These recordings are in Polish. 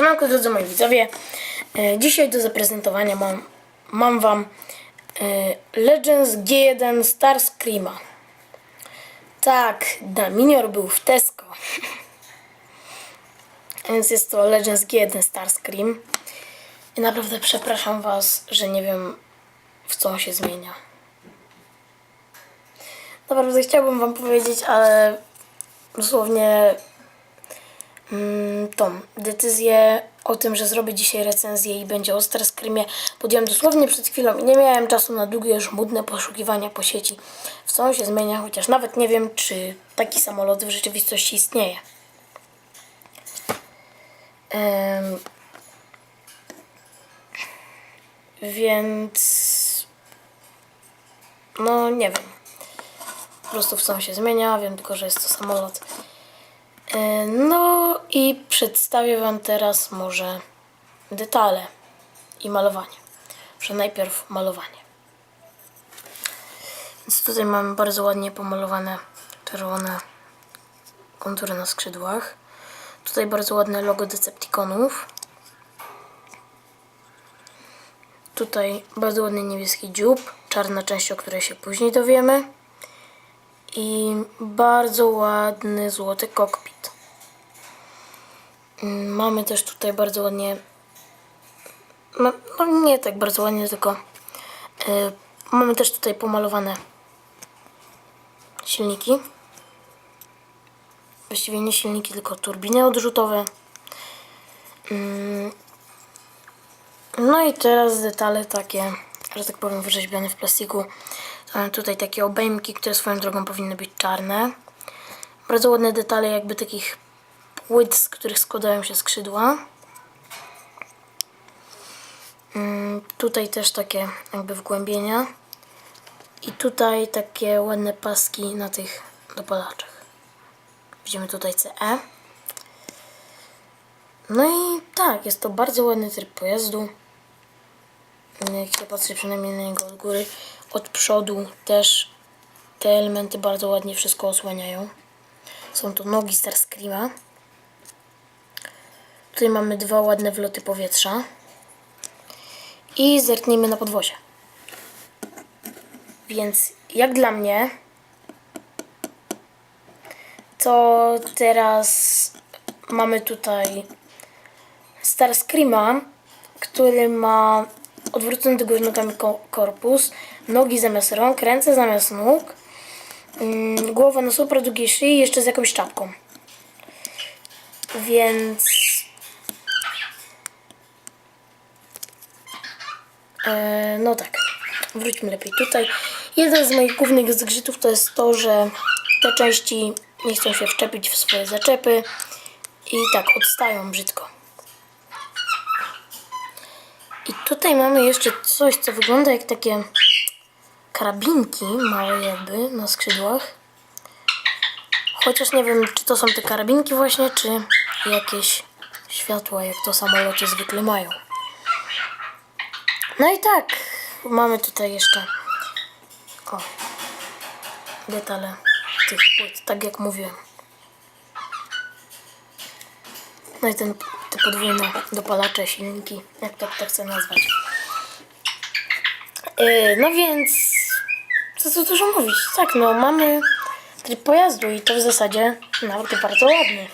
Siemanko drodzy moi widzowie. E, Dzisiaj do zaprezentowania mam, mam wam e, Legends G1 Starscreama. Tak, Daminior był w Tesco. Więc jest to Legends G1 Starscream. I naprawdę przepraszam was, że nie wiem w co on się zmienia. Naprawdę chciałbym wam powiedzieć, ale dosłownie tą decyzję o tym, że zrobię dzisiaj recenzję i będzie o Starscreamie podjąłem dosłownie przed chwilą i nie miałem czasu na długie już mudne poszukiwania po sieci. W co się zmienia, chociaż nawet nie wiem, czy taki samolot w rzeczywistości istnieje. Więc no nie wiem. Po prostu w co się zmienia, wiem tylko, że jest to samolot. E, No i przedstawię Wam teraz może detale i malowanie. Że najpierw malowanie. Więc tutaj mamy bardzo ładnie pomalowane czerwone kontury na skrzydłach. Tutaj bardzo ładne logo Decepticonów. Tutaj bardzo ładny niebieski dziób, czarna część, o której się później dowiemy. I bardzo ładny złoty kokpit. Mamy też tutaj bardzo ładnie. No, no nie tak bardzo ładnie, tylko. y, mamy też tutaj pomalowane silniki. Właściwie nie silniki, tylko turbiny odrzutowe. Mm, no i teraz detale takie, że tak powiem, wyrzeźbione w plastiku. Mamy tutaj takie obejmki, które swoją drogą powinny być czarne. Bardzo ładne detale jakby takich płyt, z których składają się skrzydła. Mm, Tutaj też takie jakby wgłębienia. I tutaj takie ładne paski na tych dopalaczach. Widzimy tutaj CE. No i tak, jest to bardzo ładny tryb pojazdu. Jak się patrzy przynajmniej na niego od góry, od przodu też te elementy bardzo ładnie wszystko osłaniają. Są to nogi Starscreama. Tutaj mamy dwa ładne wloty powietrza. I zerknijmy na podwozie. Więc jak dla mnie, to teraz mamy tutaj Starscreama, który ma odwrócony do góry nogami ko- korpus, nogi zamiast rąk, ręce zamiast nóg, mm, głowa na super długiej szyi jeszcze z jakąś czapką. Więc... E, no tak, wróćmy lepiej tutaj. Jeden z moich głównych zgrzytów to jest to, że te części nie chcą się wczepić w swoje zaczepy i tak odstają brzydko. I tutaj mamy jeszcze coś, co wygląda jak takie karabinki małe jakby na skrzydłach. Chociaż nie wiem, czy to są te karabinki właśnie, czy jakieś światła, jak to samoloty zwykle mają. No i tak, mamy tutaj jeszcze o, detale tych płyt, tak jak mówiłem. No i ten, te podwójne dopalacze, silniki, jak to, to chcę nazwać. Yy, no więc, co tu dużo mówić. Tak, no mamy tryb pojazdu i to w zasadzie nawet bardzo ładny.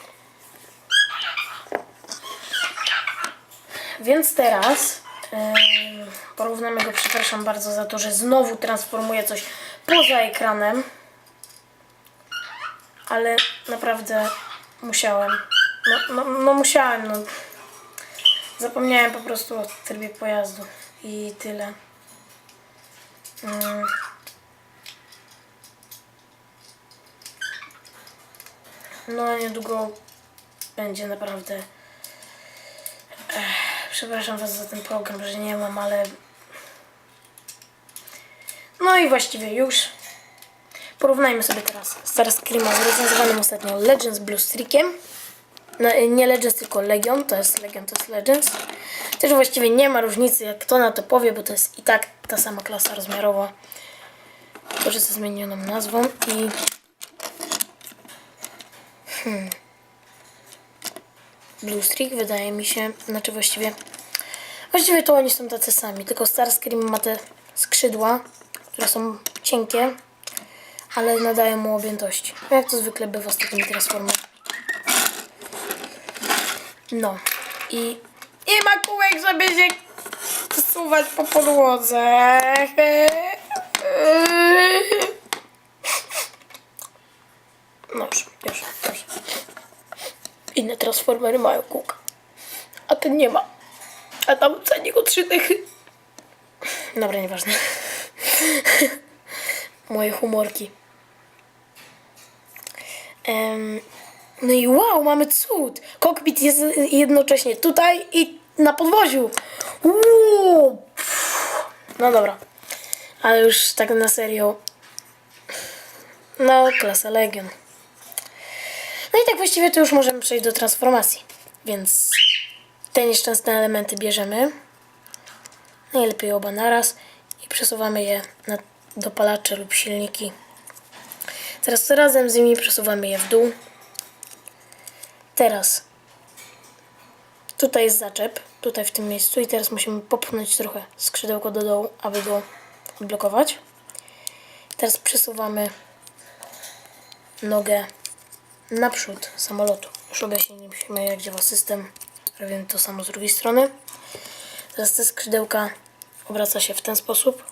Więc teraz porównamy go, przepraszam bardzo za to, że znowu transformuję coś poza ekranem. Ale naprawdę musiałem. No, no, no musiałem, no. Zapomniałem po prostu o trybie pojazdu i tyle. No niedługo będzie naprawdę. Ech, przepraszam Was za ten program, że nie mam, ale. No i właściwie już. Porównajmy sobie teraz Starscreama z recenzowanym ostatnio Legends Blue Streakiem. No, nie Legends, tylko Legion. To jest Legion, to jest Legends. Też właściwie nie ma różnicy, jak kto na to powie, bo to jest i tak ta sama klasa rozmiarowa. Tylko, że ze zmienioną nazwą i... Hmm. Blue Streak, wydaje mi się. Znaczy właściwie... Właściwie to oni są tacy sami, tylko Starscream ma te skrzydła, które są cienkie, ale nadają mu objętości. Jak to zwykle bywa z takimi transformami. No. I... I ma kółek, żeby się zsuwać po podłodze. No już, już, już. Inne transformery mają kółka. A ten nie ma. A tam ceni go trzy dychy. Dobra, nieważne. Moje humorki. Em, no i wow, mamy cud. Kokpit jest jednocześnie tutaj i na podwoziu. No dobra. Ale już tak na serio. No, klasa Legion. No i tak właściwie to już możemy przejść do transformacji. Więc te nieszczęsne elementy bierzemy. Najlepiej oba naraz i przesuwamy je na dopalacze lub silniki. Teraz razem z nimi przesuwamy je w dół. Teraz tutaj jest zaczep, tutaj w tym miejscu i teraz musimy popchnąć trochę skrzydełko do dołu, aby go odblokować. Teraz przesuwamy nogę naprzód samolotu. Już objaśniliśmy jak działa system. Robimy to samo z drugiej strony. Teraz te skrzydełka obraca się w ten sposób.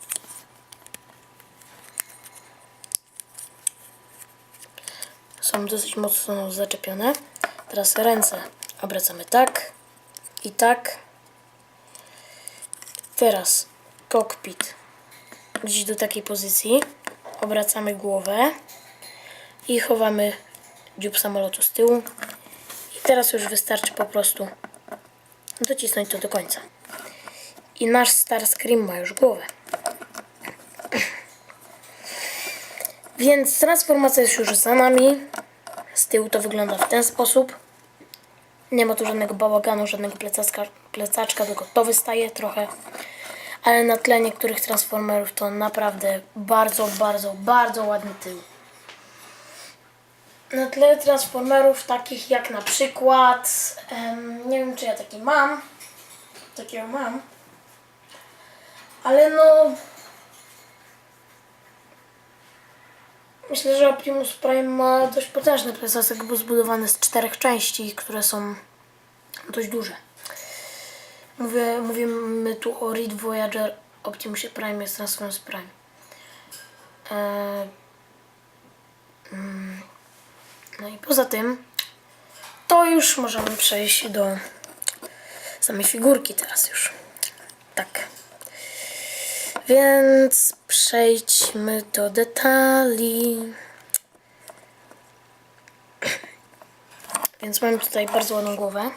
Są dosyć mocno zaczepione. Teraz ręce obracamy tak i tak. Teraz kokpit gdzieś do takiej pozycji. Obracamy głowę i chowamy dziób samolotu z tyłu. I teraz już wystarczy po prostu docisnąć to do końca. I nasz Starscream ma już głowę. Więc transformacja jest już za nami. Z tyłu to wygląda w ten sposób. Nie ma tu żadnego bałaganu, żadnego plecaczka, plecaczka tylko to wystaje trochę. Ale na tle niektórych transformerów to naprawdę bardzo, bardzo, bardzo ładny tył. Na tle transformerów takich jak na przykład, em, nie wiem czy ja taki mam, takiego mam, ale no myślę, że Optimus Prime ma dość potężny plecak, bo zbudowany z czterech części, które są dość duże. Mówię, mówimy tu o Reed Voyager Optimusie Prime jest Transformers Prime. Eee, mm, no i poza tym, to już możemy przejść do samej figurki teraz już. Tak. Więc przejdźmy do detali. Więc mamy tutaj bardzo ładną głowę.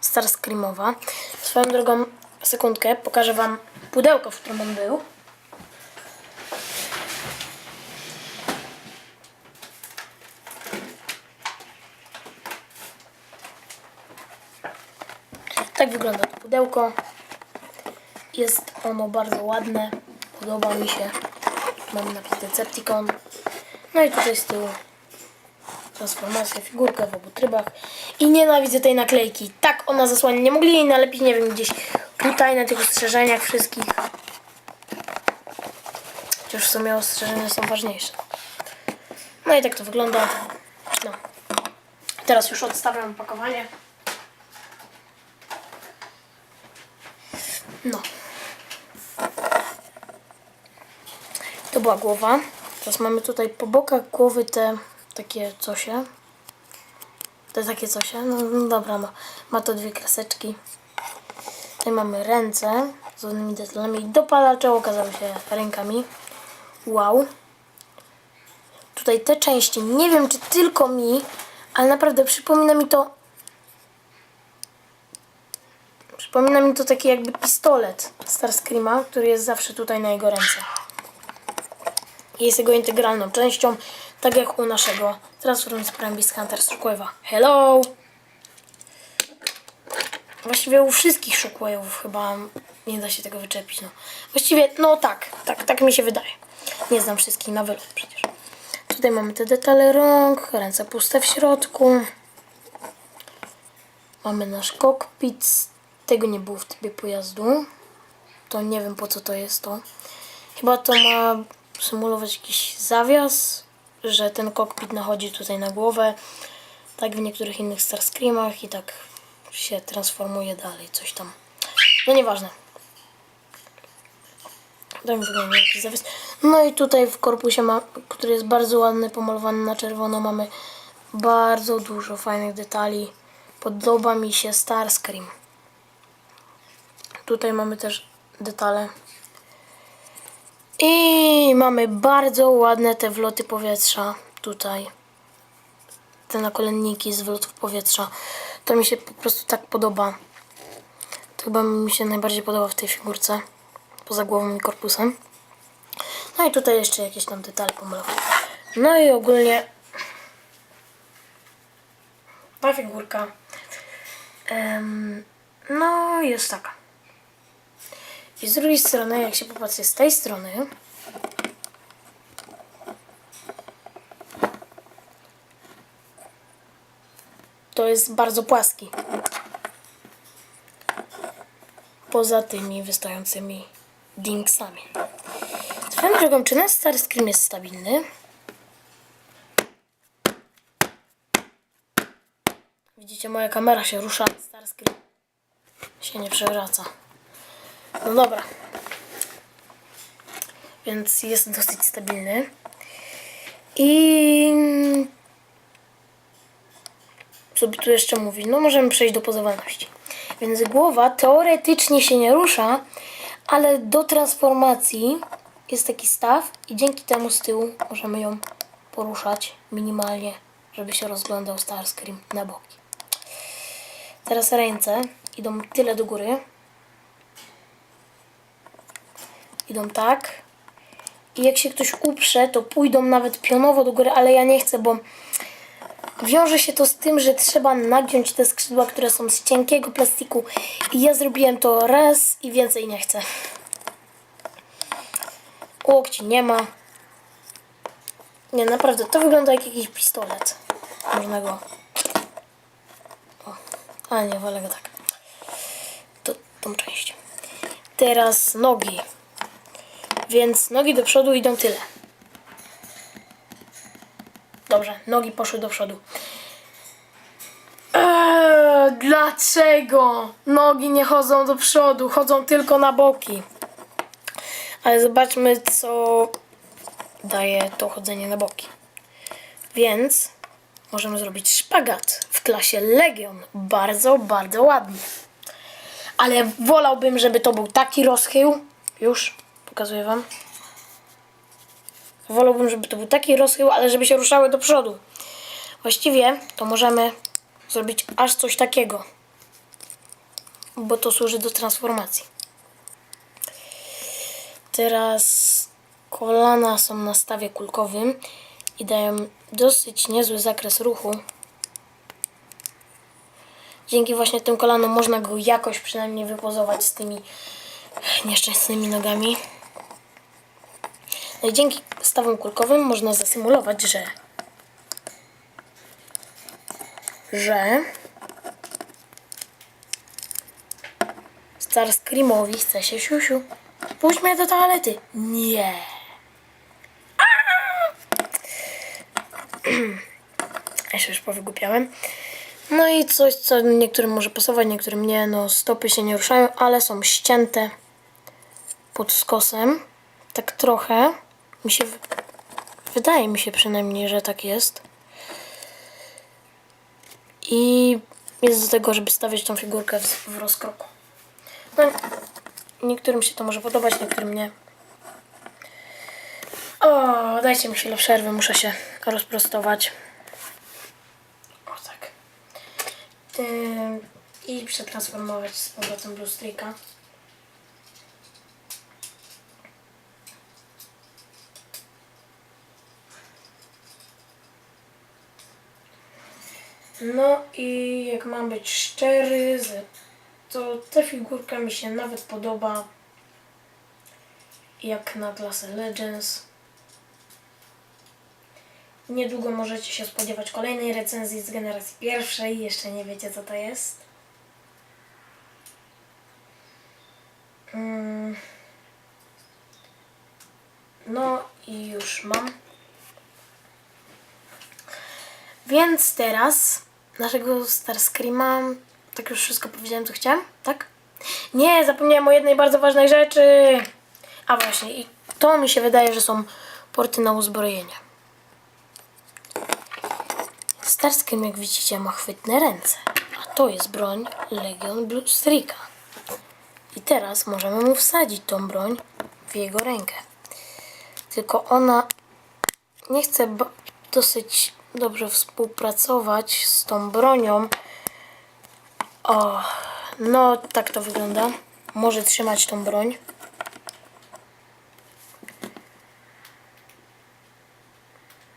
Starscreamowa. Swoją drogą, sekundkę, pokażę Wam pudełko, w którym on był. Tak wygląda to pudełko. Jest ono bardzo ładne. Podoba mi się. Mam napis Decepticon. No i tutaj z tyłu transformacja, figurka w obu trybach. I nienawidzę tej naklejki. Tak ona zasłania. Nie mogli jej nalepić, nie wiem, gdzieś tutaj na tych ostrzeżeniach wszystkich. Chociaż w sumie ostrzeżenia są ważniejsze. No i tak to wygląda. No. Teraz już odstawiam opakowanie. No. To była głowa. Teraz mamy tutaj po bokach głowy te takie cosie. Te takie cosie. No, no dobra, no. Ma to dwie kreseczki. Tutaj mamy ręce z różnymi detalami. Dopalacze okazały się rękami. Wow. Tutaj te części, nie wiem czy tylko mi, ale naprawdę przypomina mi to Przypomina mi to taki jakby pistolet Starscreama, który jest zawsze tutaj na jego ręce. Jest jego integralną częścią, tak jak u naszego Transformers Prime Beast Hunter Shockwave'a. Hello! Właściwie u wszystkich Shockwave'ów chyba nie da się tego wyczepić. No. Właściwie, no tak, tak, tak mi się wydaje. Nie znam wszystkich na wylot przecież. Tutaj mamy te detale rąk, ręce puste w środku. Mamy nasz kokpit. Tego nie było w typie pojazdu. To nie wiem po co to jest to. Chyba to ma symulować jakiś zawias, że ten kokpit nachodzi tutaj na głowę. Tak w niektórych innych Starscreamach i tak się transformuje dalej, coś tam. No nieważne. Tak wygląda jakiś zawias. No i tutaj w korpusie, ma, który jest bardzo ładny, pomalowany na czerwono, mamy bardzo dużo fajnych detali. Podoba mi się Starscream. Tutaj mamy też detale. I mamy bardzo ładne te wloty powietrza tutaj. Te nakolenniki z wlotów powietrza. To mi się po prostu tak podoba. To chyba mi się najbardziej podoba w tej figurce. Poza głową i korpusem. No i tutaj jeszcze jakieś tam detale pomalowane. No i ogólnie ta figurka em, no jest taka. I z drugiej strony, jak się popatrzy z tej strony, to jest bardzo płaski. Poza tymi wystającymi dinksami. Swoją drogą, czy nasz Starscream jest stabilny? Widzicie, moja kamera się rusza, Starscream się nie przewraca. No dobra. Więc jest dosyć stabilny. I co by tu jeszcze mówić? No możemy przejść do pozowalności. Więc głowa teoretycznie się nie rusza, ale do transformacji jest taki staw i dzięki temu z tyłu możemy ją poruszać minimalnie, żeby się rozglądał Starscream na boki. Teraz ręce idą tyle do góry. Idą tak. I jak się ktoś uprze, to pójdą nawet pionowo do góry, ale ja nie chcę, bo wiąże się to z tym, że trzeba nagiąć te skrzydła, które są z cienkiego plastiku. I ja zrobiłem to raz i więcej nie chcę. Łokci nie ma. Nie, naprawdę, to wygląda jak jakiś pistolet. Można go... O, ale nie, wolę go tak. To, tą część. Teraz nogi. Więc nogi do przodu idą tyle. Dobrze, nogi poszły do przodu. Eee, dlaczego nogi nie chodzą do przodu, chodzą tylko na boki? Ale zobaczmy, co daje to chodzenie na boki. Więc możemy zrobić szpagat w klasie Legion. Bardzo, bardzo ładnie. Ale wolałbym, żeby to był taki rozchył. Już pokazuję Wam. Wolałbym, żeby to był taki rozchył, ale żeby się ruszały do przodu. Właściwie to możemy zrobić aż coś takiego. Bo to służy do transformacji. Teraz kolana są na stawie kulkowym i dają dosyć niezły zakres ruchu. Dzięki właśnie tym kolanom można go jakoś przynajmniej wypozować z tymi nieszczęsnymi nogami. Dzięki stawom kulkowym można zasymulować, że że Starscreamowi chce się siusiu. Puść mnie do toalety. Nie. Ja się już powygłupiałem. No i coś, co niektórym może pasować, niektórym nie. No stopy się nie ruszają, ale są ścięte pod skosem. Tak trochę. Mi się... Wydaje mi się przynajmniej, że tak jest. I jest do tego, żeby stawiać tą figurkę w, w rozkroku. No, niektórym się to może podobać, niektórym nie. O, dajcie mi chwilę przerwy, muszę się rozprostować. O tak. I przetransformować z powrotem Blue. No i jak mam być szczery, to ta figurka mi się nawet podoba jak na klasę Legends. Niedługo możecie się spodziewać kolejnej recenzji z generacji pierwszej, jeszcze nie wiecie co to jest. Mm. No i już mam. Więc teraz naszego Starscreama, tak już wszystko powiedziałem, co chciałem, tak? Nie, zapomniałem o jednej bardzo ważnej rzeczy. A właśnie, i to mi się wydaje, że są porty na uzbrojenie. Starscream, jak widzicie, ma chwytne ręce, a to jest broń Legion Blue Streaka. I teraz możemy mu wsadzić tą broń w jego rękę. Tylko ona nie chce dosyć dobrze współpracować z tą bronią. O, no tak to wygląda. Może trzymać tą broń.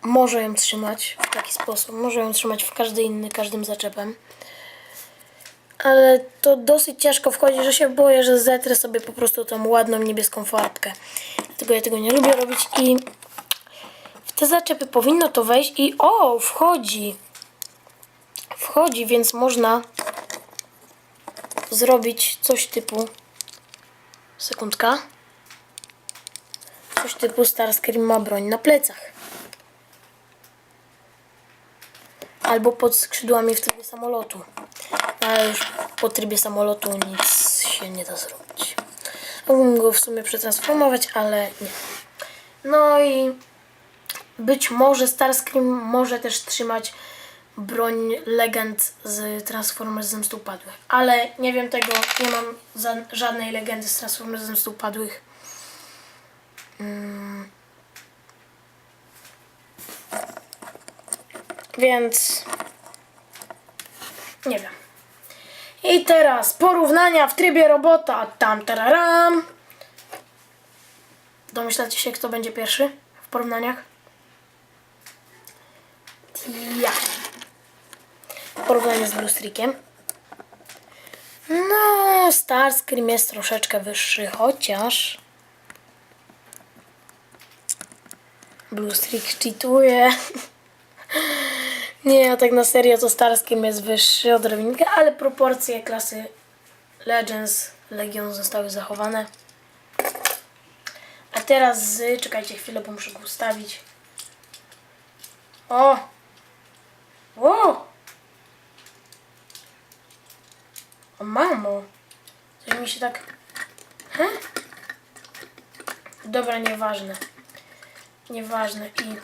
Może ją trzymać w taki sposób. Może ją trzymać w każdy inny, każdym zaczepem. Ale to dosyć ciężko wchodzi, że się boję, że zetrę sobie po prostu tą ładną niebieską farbkę. Dlatego ja tego nie lubię robić i te zaczepy powinno to wejść i o, wchodzi. Wchodzi, więc można zrobić coś typu sekundka. Coś typu Starscream ma broń na plecach. Albo pod skrzydłami w trybie samolotu. Ale już po trybie samolotu nic się nie da zrobić. Mógłbym go w sumie przetransformować, ale nie. No i być może Starscream może też trzymać broń legend z Transformers Zemstu Upadłych. Ale nie wiem tego, nie mam żadnej legendy z Transformers Zemstu Upadłych. Mm. Więc nie wiem. I teraz porównania w trybie robota. Tam tararam. Domyślacie się, kto będzie pierwszy w porównaniach? Ja. Porównanie z Blue Streakiem. No, Starscream jest troszeczkę wyższy, chociaż Blue Streak cheatuje. Nie, tak na serio to Starscream jest wyższy odrobinkę, ale proporcje klasy Legends, Legion zostały zachowane. A teraz z... Czekajcie chwilę, bo muszę go ustawić. O! O! O mamo! Coś mi się tak... He? Dobra, nieważne. Nieważne i...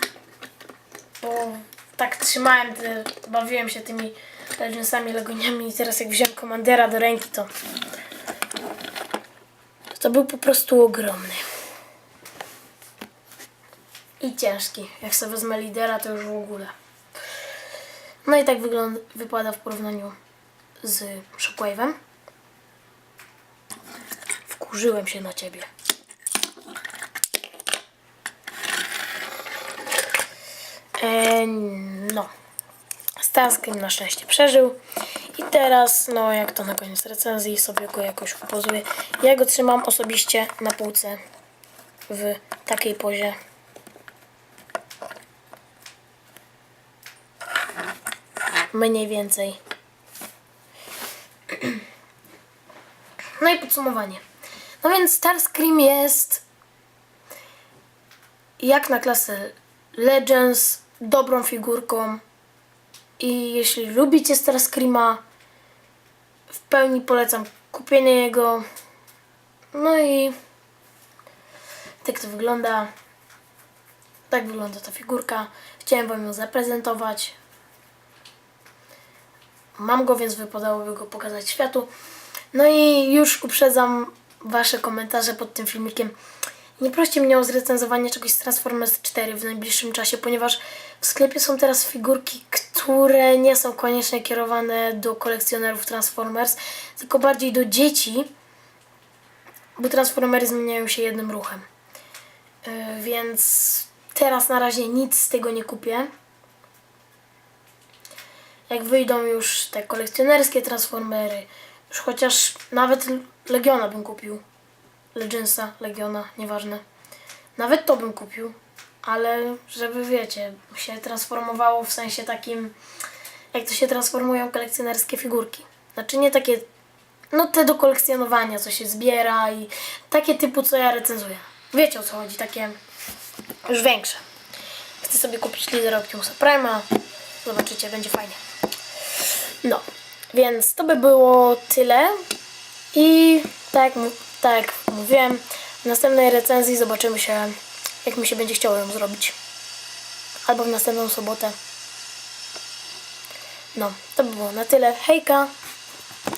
Bo tak trzymałem, te, bawiłem się tymi Legendsami, Legoniami i teraz jak wziąłem Komandera do ręki, to... To był po prostu ogromny. I ciężki. Jak sobie wezmę lidera, to już w ogóle. No i tak wygląda, wypada w porównaniu z Shockwave'em. Wkurzyłem się na ciebie. E, no. Starscream na szczęście przeżył. I teraz, no jak to na koniec recenzji, sobie go jakoś upozuję. Ja go trzymam osobiście na półce w takiej pozie. Mniej więcej. No i podsumowanie. No więc Starscream jest jak na klasę Legends dobrą figurką i jeśli lubicie Starscreama w pełni polecam kupienie jego. No i tak to wygląda. Tak wygląda ta figurka. Chciałem wam ją zaprezentować. Mam go, więc wypadałoby go pokazać światu. No i już uprzedzam wasze komentarze pod tym filmikiem. Nie proście mnie o zrecenzowanie czegoś z Transformers 4 w najbliższym czasie, ponieważ w sklepie są teraz figurki, które nie są koniecznie kierowane do kolekcjonerów Transformers, tylko bardziej do dzieci, bo Transformery zmieniają się jednym ruchem. Yy, więc teraz na razie nic z tego nie kupię. Jak wyjdą już te kolekcjonerskie Transformery, już chociaż nawet Legiona bym kupił. Legendsa, Legiona, nieważne. Nawet to bym kupił, ale żeby wiecie, się transformowało w sensie takim, jak to się transformują kolekcjonerskie figurki. Znaczy nie takie no te do kolekcjonowania, co się zbiera i takie typu, co ja recenzuję. Wiecie o co chodzi, takie już większe. Chcę sobie kupić Lider Optimusa Prima. Zobaczycie, będzie fajnie. No, więc to by było tyle. I tak, tak jak mówiłem, w następnej recenzji zobaczymy się, jak mi się będzie chciało ją zrobić. Albo w następną sobotę. No, to by było na tyle. Hejka!